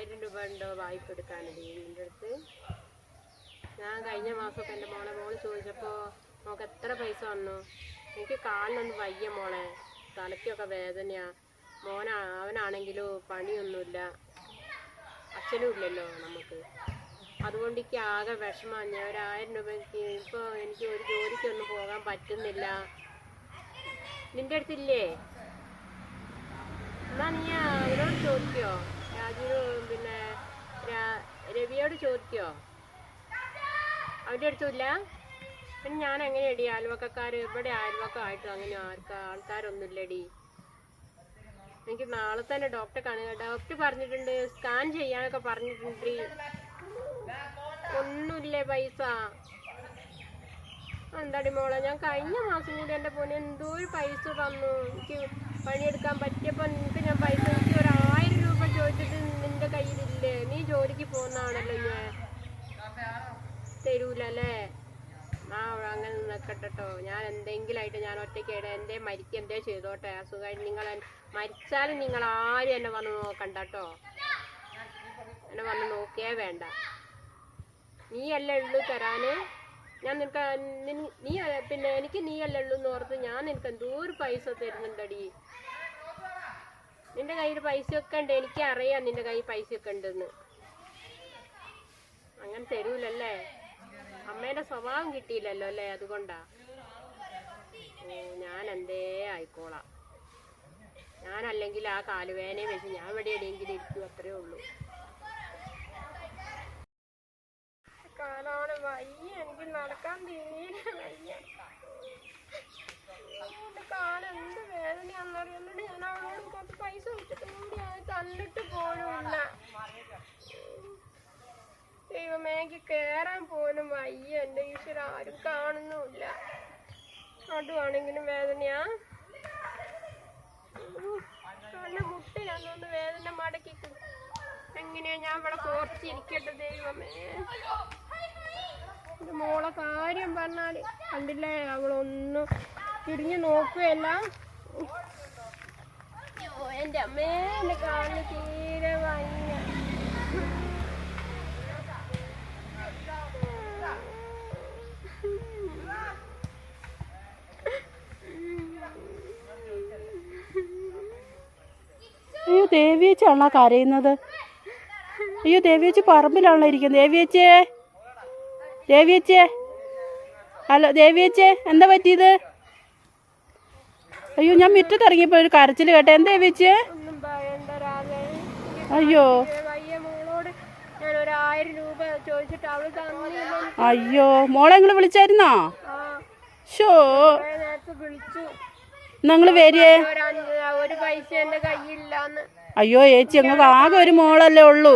ആയിരം രൂപ ഉണ്ടോ വായ്പ എടുക്കാനടി എന്റെ അടുത്ത്? ഞാൻ കഴിഞ്ഞ മാസമൊക്കെ എന്റെ മോളെ മോൾ ചോദിച്ചപ്പോൾ മോൾക്ക് എത്ര പൈസ വന്നു? എനിക്ക് കാലിനൊന്നും വയ്യ മോളെ. തലയ്ക്കൊക്കെ വേദനയാ. മോന അവനാണെങ്കിലും പണിയൊന്നുമില്ല. അച്ഛനും ഇല്ലല്ലോ നമുക്ക്. അതുകൊണ്ട് എനിക്ക് ആകെ വിഷമമാണ് ഞാൻ ആയിരം എനിക്ക് ഇപ്പോൾ എനിക്ക് ഒരു ജോലിക്കൊന്നും പോകാൻ പറ്റുന്നില്ല. നിന്റെ അടുത്തില്ലേ എന്നാ നീ അവരോട് ചോദിക്കോ. രാജുവിന് പിന്നെ രവിയോട് ചോദിക്കോ? അവന്റെ അടുത്തില്ല പിന്നെ ഞാൻ എങ്ങനെയടി അയൽവക്കക്കാർ ഇവിടെ അയൽവക്കമായിട്ടും? അങ്ങനെ ആർക്കാ? ആൾക്കാരൊന്നുമില്ലടി. എനിക്ക് നാളെ തന്നെ ഡോക്ടറെ കാണുക ഡോക്ടർ പറഞ്ഞിട്ടുണ്ട്. സ്കാൻ ചെയ്യാനൊക്കെ പറഞ്ഞിട്ടുണ്ട്. ഒന്നുമില്ലേ പൈസ? എന്താടി മോളെ? ഞാൻ കഴിഞ്ഞ മാസം കൂടി എന്റെ പോനെ എന്തോ ഒരു പൈസ തന്നു. എനിക്ക് പണിയെടുക്കാൻ പറ്റിയപ്പോൾ നിനക്ക് ഞാൻ പൈസ എനിക്ക് ഒരു ആയിരം രൂപ ചോദിച്ചിട്ട് നിന്റെ കയ്യിലില്ലേ നീ ജോലിക്ക് പോകുന്നതാണല്ലോ ഞാൻ തരൂലല്ലേ ആ നിൽക്കട്ടെ കേട്ടോ ഞാൻ എന്തെങ്കിലുമായിട്ട് ഞാൻ ഒറ്റയ്ക്ക് എന്തേ മരിക്കുക എന്തേ ചെയ്തോട്ടെ. അസുഖമായിട്ട് നിങ്ങൾ മരിച്ചാലും നിങ്ങൾ ആരും എന്നെ വന്ന് നോക്കണ്ട കേട്ടോ എന്നെ വന്ന് നോക്കിയേ വേണ്ട. നീ അല്ലേ ഉള്ളു തരാന്? ഞാൻ നിനക്ക് നീ പിന്നെ എനിക്ക് നീ അല്ലേ ഉള്ളൂ എന്ന് ഓർത്ത് ഞാൻ നിനക്ക് എന്തോ ഒരു പൈസ തരുന്നുണ്ടടി. നിന്റെ കയ്യിൽ പൈസയൊക്കെ ഉണ്ട്. എനിക്ക് അറിയാം നിന്റെ കയ്യിൽ പൈസയൊക്കെ ഉണ്ടെന്ന്. അങ്ങനെ തരൂലല്ലേ? സ്വഭാവം കിട്ടിയില്ലല്ലോ അല്ലേ? അതുകൊണ്ടാ. ഓ ഞാൻ എന്തേ ആയിക്കോളാം. ഞാനല്ലെങ്കിൽ ആ കാലുവേനയും വെച്ച് ഞാൻ ഇവിടെ എവിടെയെങ്കിലും ഇരിക്കും അത്രേ ഉള്ളൂ. കാലാണ് വയ്യ. എനിക്ക് നടക്കാൻ തീരെ വയ്യ. എന്റെ കാലം എന്ത് വേദനയാണെന്നറിയുന്നുണ്ട് ഞാൻ അവളോട് കുറച്ച് പൈസ വെച്ചിട്ടും കൂടി തന്നിട്ട് പോലുമില്ല ദൈവമേ എനിക്ക് കേറാൻ പോലും വയ്യ. എന്റെ ഈശ്വര ആരും കാണുന്നുമില്ല. നടുവാണെങ്കിലും വേദനയാ. കണ്ണ് മുട്ടിലൊന്നൊന്ന് വേദന മടക്കി എങ്ങനെയാ ഞാൻ ഇവിടെ കോർച്ചിരിക്കട്ടെ ദൈവമേ? എന്റെ മോളെ കാര്യം പറഞ്ഞാൽ കണ്ടില്ലേ? അവളൊന്നും തിരിഞ്ഞു നോക്കുകയല്ല എന്റെ അമ്മേ എന്റെ കാലിന് തീരെ വയ്യ അയ്യോ ദേവിയച്ചാണോ കരയുന്നത്. അയ്യോ ദേവിയച്ചി പറമ്പിലാണല്ലോ ഇരിക്കുന്നത്. ദേവിയച്ചേ. ദേവിയച്ചേ. ഹലോ ദേവിയച്ചേ എന്താ പറ്റിയത്? അയ്യോ ഞാൻ മുറ്റത്ത് ഇറങ്ങിയപ്പോൾ ഒരു കരച്ചിൽ കേട്ടെ. എന്താ ദേവിയച്ചേ? അയ്യോ. അയ്യോ മോളെ നിങ്ങൾ വിളിച്ചായിരുന്നോ? ഷോ നിങ്ങൾ നിങ്ങൾ വരിയേ ഒരു പൈസ എന്റെ കയ്യില്ലാന്ന് അയ്യോ ചേച്ചി ഞങ്ങൾക്ക് ആകെ ഒരു മോളല്ലേ ഉള്ളൂ.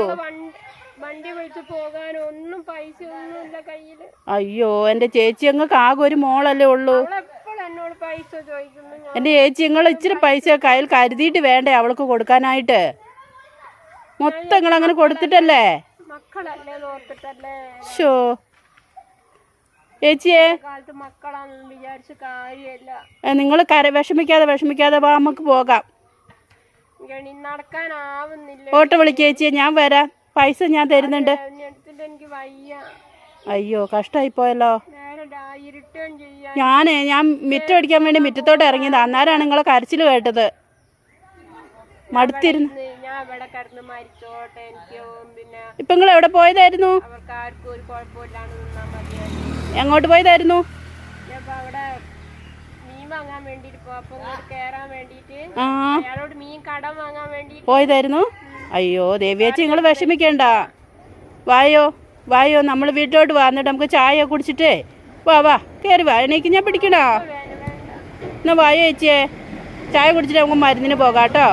വണ്ടി വിളിച്ച് പോകാൻ ഒന്നും പൈസ ഒന്നുമില്ല കയ്യിൽ. അയ്യോ എന്റെ ചേച്ചി ഞങ്ങൾക്ക് ആകെ ഒരു മോളല്ലേ ഉള്ളൂ. എന്റെ എന്നോട് പൈസ ചോദിക്കുന്നു. എന്റെ ചേച്ചി നിങ്ങൾ ഇച്ചിരി പൈസ കയ്യിൽ കരുതിയിട്ട് വേണ്ടേ അവൾക്ക് കൊടുക്കാനായിട്ട്? മൊത്തം നിങ്ങൾ അങ്ങനെ കൊടുത്തിട്ടല്ലേ? മക്കളല്ലേ നോർത്തിട്ടല്ലേ ഷോ ചേച്ചിയെ. നിങ്ങൾ കര വിഷമിക്കാതെ വിഷമിക്കാതെ നമുക്ക് പോകാം. ഓട്ടോ വിളിക്ക ചേച്ചിയെ ഞാൻ വരാം. പൈസ ഞാൻ തരുന്നുണ്ട്. അയ്യോ കഷ്ടായി പോയല്ലോ. ഞാനേ ഞാൻ മിറ്റം അടിക്കാൻ വേണ്ടി മിറ്റത്തോട്ട് ഇറങ്ങിയത്. അന്നേരമാണ് നിങ്ങളെ കരച്ചിൽ കേട്ടത്. മടുത്തിരുന്നു. ഇപ്പൊ നിങ്ങൾ എവിടെ പോയതായിരുന്നു? എങ്ങോട്ട് പോയതായിരുന്നു? മീൻ വാങ്ങാൻ വേണ്ടിട്ട് പോ അപ്പൊ ഇങ്ങോട്ട് കേറാൻ വേണ്ടിട്ട് ആ. അയാളോട് മീൻ കടം വാങ്ങാൻ വേണ്ടിട്ട് പോയതായിരുന്നു അയ്യോ ദേവിയേച്ചി നിങ്ങൾ വിഷമിക്കണ്ട. വായോ വായോ നമ്മൾ വീട്ടിലോട്ട് വാ. എന്നിട്ട് നമുക്ക് ചായ കുടിച്ചിട്ടേ വാ വാ കയറി വാ. എണീക്ക് ഞാൻ പിടിക്കണോ എന്നാ വായോ ചേച്ചിയെ ചായ കുടിച്ചിട്ട് നമുക്ക് മരുന്നിന് പോകാം കേട്ടോ.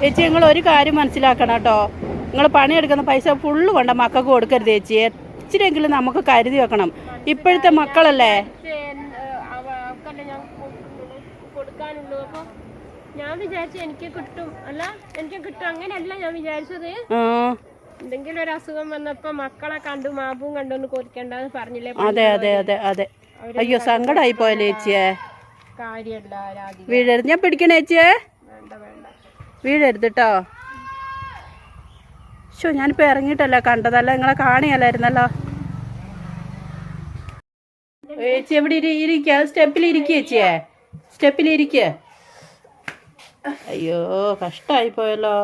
ചേച്ചി നിങ്ങൾ ഒരു കാര്യം മനസ്സിലാക്കണം കേട്ടോ. നിങ്ങൾ പണിയെടുക്കുന്ന പൈസ ഫുള്ള് വേണ്ട മക്കൾക്ക് കൊടുക്കരുത് ചേച്ചി ഇച്ചിരിയെങ്കിലും നമുക്ക് കരുതി വെക്കണം. ഇപ്പോഴത്തെ മക്കളല്ലേ? കൊടുക്കാനുള്ളൂ. അപ്പൊ ഞാൻ വിചാരിച്ചു എനിക്ക് കിട്ടും. അല്ല എനിക്ക് കിട്ടും. അങ്ങനെയല്ല ഞാൻ വിചാരിച്ചത്. എന്തെങ്കിലും ഒരു അസുഖം വന്നപ്പോ മക്കളെ കണ്ടു മാപ്പും കണ്ടൊന്ന് കൊറിക്കണ്ടെന്ന് പറഞ്ഞില്ലേ? അതെ അതെ അതെ അതെ. അയ്യോ സങ്കടമായി പോയല്ലേ ചേച്ചിയെ വീഴരുത്. ഞാൻ പിടിക്കണേ ചേച്ചിയെ വേണ്ട വേണ്ട. വീഴരുത് കേട്ടോ ഷോ ഞാനിപ്പോൾ ഇറങ്ങിയിട്ടല്ല കണ്ടതല്ല നിങ്ങളെ കാണിയല്ലായിരുന്നല്ലോ ചേച്ചി എവിടെ ഇരി ഇരിക്കുക സ്റ്റെപ്പിൽ ഇരിക്കുക ചേച്ചിയെ സ്റ്റെപ്പിൽ ഇരിക്കുക അയ്യോ കഷ്ടമായി പോയല്ലോ.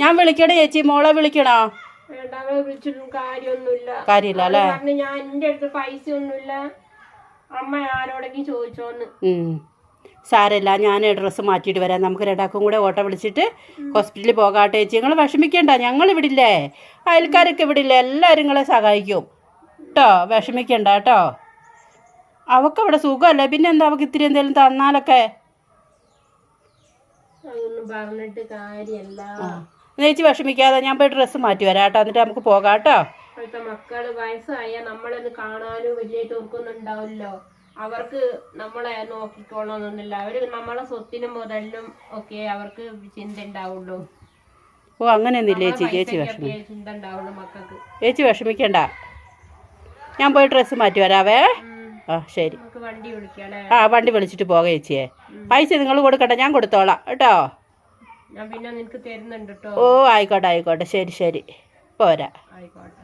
ഞാൻ വിളിക്കണേ ചേച്ചി മോളെ വിളിക്കണോ? വിളിച്ചിട്ടും കാര്യമൊന്നുമില്ല. കാര്യമില്ല അല്ലേ? ഞാൻ എന്റെ അടുത്ത് പൈസ ഒന്നുമില്ല അമ്മ ആരോടെങ്കിലും ചോദിച്ചോന്ന്. സാരമില്ല ഞാൻ ഡ്രസ്സ് മാറ്റിയിട്ട് വരാം. നമുക്ക് രണ്ടാക്കും കൂടെ ഓട്ടോ വിളിച്ചിട്ട് ഹോസ്പിറ്റലിൽ പോകാട്ടെ ചേച്ചി. നിങ്ങൾ വിഷമിക്കണ്ട ഞങ്ങൾ ഇവിടെ ഇല്ലേ അയൽക്കാരൊക്കെ ഇവിടെ ഇല്ലേ എല്ലാവരും നിങ്ങളെ സഹായിക്കും. കേട്ടോ വിഷമിക്കണ്ട കേട്ടോ അവക്കവിടെ സുഖമല്ലേ? പിന്നെ എന്താ അവക്ക് ഇത്തിരി എന്തെങ്കിലും തന്നാലൊക്കെ? അതൊന്നും പറഞ്ഞിട്ട് കാര്യമല്ല ചേച്ചി വിഷമിക്കാതെ ഞാൻ പോയി ഡ്രസ്സ് മാറ്റി വരാം കേട്ടോ എന്നിട്ട് നമുക്ക് പോകാം കേട്ടോ ഇപ്പോഴത്തെ മക്കൾ വയസ്സായ നമ്മളൊന്ന് കാണാനും വലിയ തോർക്കൊന്നും ഉണ്ടാവില്ലോ അവർക്ക് നമ്മളെ നോക്കിക്കോളണമെന്നില്ല അവർ നമ്മളെ സ്വത്തിനും മുതലിനും ഒക്കെ അവർക്ക് ചിന്ത ഉണ്ടാവുള്ളൂ. ഓ അങ്ങനെയൊന്നുമില്ല ചേച്ചി. ചേച്ചി വിഷമം. പൈസയ്ക്കൊക്കെ ചിന്ത ഉണ്ടാവുള്ളൂ മക്കൾക്ക്. ചേച്ചി വിഷമിക്കണ്ട. ഞാൻ പോയി ഡ്രസ്സ് മാറ്റി വരാവേ. ആ ശരി. വണ്ടി ആ വണ്ടി വിളിച്ചിട്ട് പോകാം ചേച്ചിയെ. പൈസ നിങ്ങൾ കൊടുക്കട്ടെ ഞാൻ കൊടുത്തോളാം. കേട്ടോ? ഞാൻ പിന്നെ നിനക്ക് തരുന്നുണ്ട് കേട്ടോ ഓ ആയിക്കോട്ടെ ആയിക്കോട്ടെ. ശരി ശരി. പോരാ. ആയിക്കോട്ടെ.